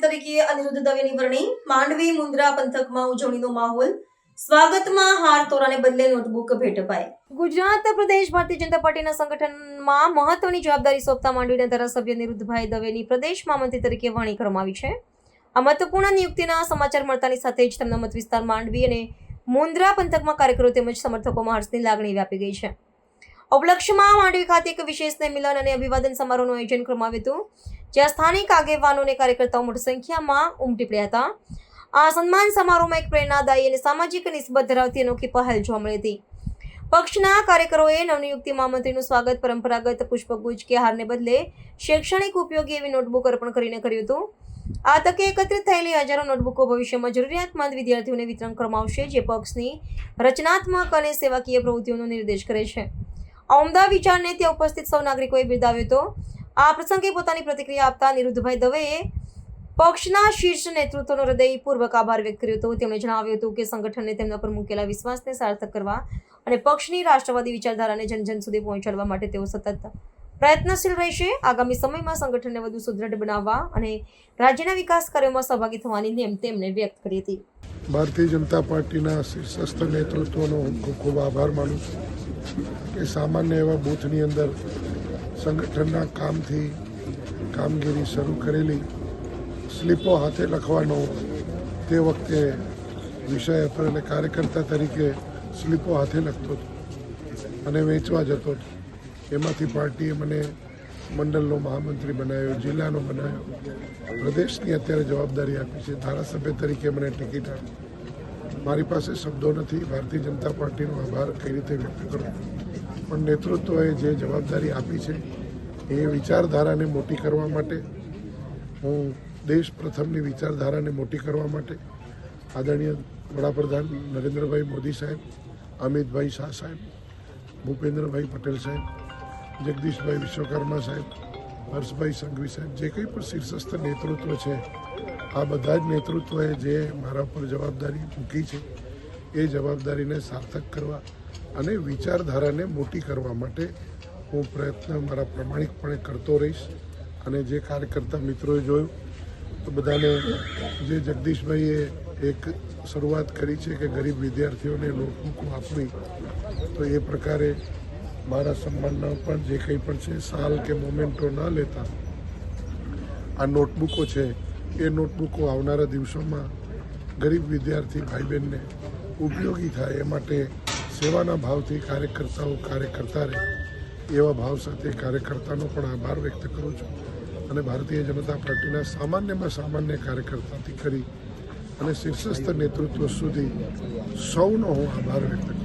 તરીકે અનિરુદ્ધ દવેની વરણી. માંડવી, મુન્દ્રા પંથકમાં ઉજવણીનો માહોલ. સ્વાગતમાં હાર તોરાને બદલે નોટબુક ભેટ અપાઈ. ગુજરાત પ્રદેશ ભારતીય જનતા પાર્ટીના સંગઠનમાં મહત્વની જવાબદારી સોંપતા માંડવીના ધારાસભ્ય નિરુદ્ધભાઈ દવેની પ્રદેશમાં મંત્રી તરીકે વરણી કરવામાં આવી છે. આ મહત્વપૂર્ણ નિયુક્તિના સમાચાર મળતાની સાથે જ તેમના મત વિસ્તાર માંડવી અને મુન્દ્રા પંથકમાં કાર્યકરો તેમજ સમર્થકોમાં હર્ષની લાગણી વ્યાપી ગઈ છે. ઉપલક્ષ્યમાં માંડવી ખાતે એક વિશેષ મિલન અને અભિવાદન સમારોહનું આયોજન કરવામાં આવ્યું હતું. જ્યાં સ્થાનિક આગેવાનો અને કાર્યકર્તાઓ મોટી સંખ્યામાં ઉમટી પડ્યા હતા. આ સન્માન સમારોહમાં એક પ્રેરણાદાયી અને સામાજિક નિસ્બત ધરાવતી અનોખી પહેલ જોવા મળી હતી. પક્ષના કાર્યકરોએ નવનિયુક્તિ મહામંત્રીનું સ્વાગત પરંપરાગત પુષ્પગુચ્છ કે હારને બદલે શૈક્ષણિક ઉપયોગી એવી નોટબુક અર્પણ કરીને કર્યું હતું. આ તકે એકત્રિત થયેલી હજારો નોટબુકો ભવિષ્યમાં જરૂરિયાતમંદ વિદ્યાર્થીઓને વિતરણ કરવામાં આવશે, જે પક્ષની રચનાત્મક અને સેવાકીય પ્રવૃત્તિઓનો નિર્દેશ કરે છે. આ ઉમદા વિચારને ત્યાં ઉપસ્થિત સૌ નાગરિકોએ બિરદાવ્યો હતો. આ પ્રસંગે પોતાની પ્રતિક્રિયા આપતા નિરુદ્ધભાઈ દવેએ પક્ષના શીર્ષ નેતૃત્વનો હૃદયપૂર્વક આભાર વ્યક્ત કર્યો હતો. તેમણે જણાવ્યું હતું કે સંગઠને તેમના પર મૂકેલા વિશ્વાસને સાર્થક કરવા અને પક્ષની રાષ્ટ્રવાદી વિચારધારાને જન જન સુધી પહોંચાડવા માટે તેઓ સતત પ્રયત્નશીલ રહેશે. આગામી સમયમાં સંગઠનને વધુ સુદૃઢ બનાવવા અને રાજ્યના વિકાસ કાર્યોમાં સહભાગી થવાની નેમ તેમણે વ્યક્ત કરી હતી. ભારતીય જનતા પાર્ટીના શીર્ષસ્થ નેતૃત્વનો ખૂબ ખૂબ આભાર માનું છું કે સામાન્ય એવા બૂથની અંદર સંગઠનના કામથી કામગીરી શરૂ કરેલી. સ્લીપો હાથે લખવાનો તે વખતે વિષય પર એટલે કાર્યકર્તા તરીકે સ્લીપો હાથે લખતો હતો અને વેચવા જતો હતો. એમાંથી પાર્ટીએ મને મંડળનો મહામંત્રી બનાવ્યો, જિલ્લાનો બનાવ્યો. પ્રદેશની અત્યારે જવાબદારી આપી છે. ધારાસભ્ય તરીકે મને ટિકિટ આપી. મારી પાસે શબ્દો નથી. ભારતીય જનતા પાર્ટીનો આભાર કઈ રીતે વ્યક્ત કરું પણ નેતૃત્વએ જે જવાબદારી આપી છે એ વિચારધારાને મોટી કરવા માટે, હું દેશ પ્રથમની વિચારધારાને મોટી કરવા માટે આદરણીય વડાપ્રધાન નરેન્દ્રભાઈ મોદી સાહેબ, અમિતભાઈ શાહ સાહેબ, ભૂપેન્દ્રભાઈ પટેલ સાહેબ, જગદીશભાઈ વિશ્વકર્મા સાહેબ, હર્ષભાઈ સંઘવી સાહેબ, જે કંઈ પણ શીર્ષસ્થ નેતૃત્વ છે, આ બધા જ નેતૃત્વએ જે મારા પર જવાબદારી મૂકી છે એ જવાબદારીને સાર્થક કરવા અને વિચારધારાને મોટી કરવા માટે હું પ્રયત્ન મારા પ્રમાણિકપણે કરતો રહીશ. અને જે કાર્યકર્તા મિત્રોએ જોયું, તો બધાને જે જગદીશભાઈએ એક શરૂઆત કરી છે કે ગરીબ વિદ્યાર્થીઓને નોટબુકો આપવી તો એ પ્રકારે મારા સન્માનના પણ જે કંઈ પણ છે, સાલ કે મોમેન્ટો ન લેતા, આ નોટબુકો છે. એ નોટબુકો આવનારા દિવસોમાં ગરીબ વિદ્યાર્થી ભાઈ બહેનને ઉપયોગી થાય એ માટે સેવાના ભાવથી કાર્યકર્તાઓ કાર્ય કરતા રહે. એવા ભાવ સાથે કાર્યકર્તાનો પણ આભાર વ્યક્ત કરું છું અને ભારતીય જનતા પાર્ટીના સામાન્યમાં સામાન્ય કાર્યકર્તાથી કરી અને શીર્ષસ્થ નેતૃત્વ સુધી સૌનો હું આભાર વ્યક્ત કરું